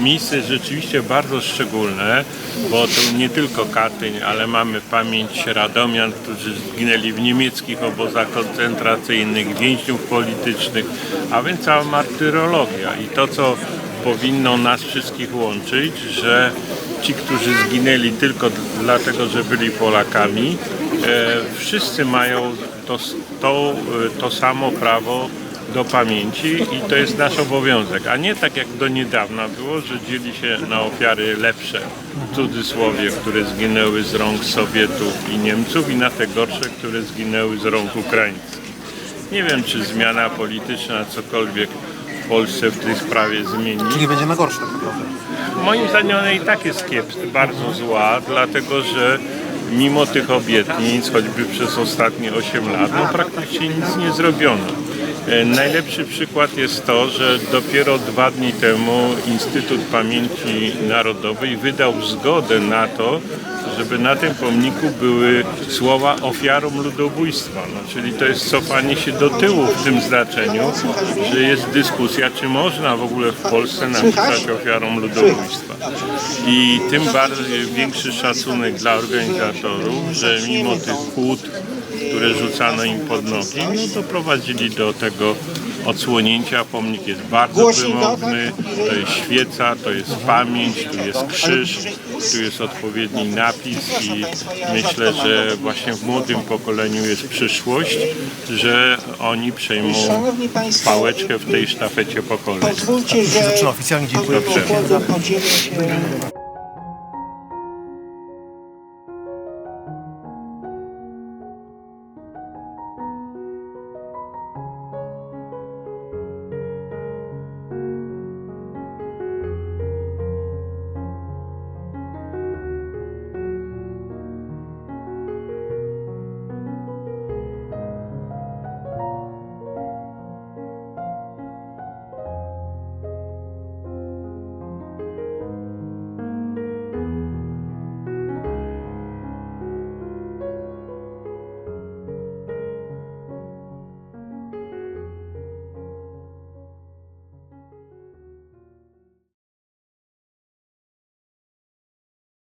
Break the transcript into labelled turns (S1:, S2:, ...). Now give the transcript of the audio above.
S1: miejsce rzeczywiście bardzo szczególne, bo to nie tylko Katyń, ale mamy pamięć Radomian, którzy zginęli w niemieckich obozach koncentracyjnych, więźniów politycznych, a więc cała martyrologia. I to, co powinno nas wszystkich łączyć, że ci, którzy zginęli tylko dlatego, że byli Polakami, e, wszyscy mają to, to, e, to samo prawo do pamięci i to jest nasz obowiązek, a nie tak jak do niedawna było, że dzieli się na ofiary lepsze, w cudzysłowie, które zginęły z rąk Sowietów i Niemców i na te gorsze, które zginęły z rąk Ukraińców. Nie wiem, czy zmiana polityczna cokolwiek w Polsce w tej sprawie zmieni.
S2: Czyli będzie na gorsze tak naprawdę.
S1: Moim zdaniem ona i tak jest kiepska, bardzo zła, dlatego że mimo tych obietnic, choćby przez ostatnie 8 lat, no praktycznie nic nie zrobiono. E, Najlepszy przykład jest to, że dopiero dwa dni temu Instytut Pamięci Narodowej wydał zgodę na to, żeby na tym pomniku były słowa ofiarom ludobójstwa. No, czyli to jest cofanie się do tyłu w tym znaczeniu, że jest dyskusja, czy można w ogóle w Polsce napisać ofiarom ludobójstwa. I tym bardziej większy szacunek dla organizatorów, że mimo tych kłód, które rzucano im pod nogi, no doprowadzili do tego odsłonięcia. Pomnik jest bardzo wymowny, to jest świeca, to jest pamięć, tu jest krzyż, tu jest odpowiedni napis i myślę, że właśnie w młodym pokoleniu jest przyszłość, że oni przejmą pałeczkę w tej sztafecie pokoleń.
S3: pozwólcie, że
S2: Zaczyna oficjalnie dziękuję.
S1: Dobrze.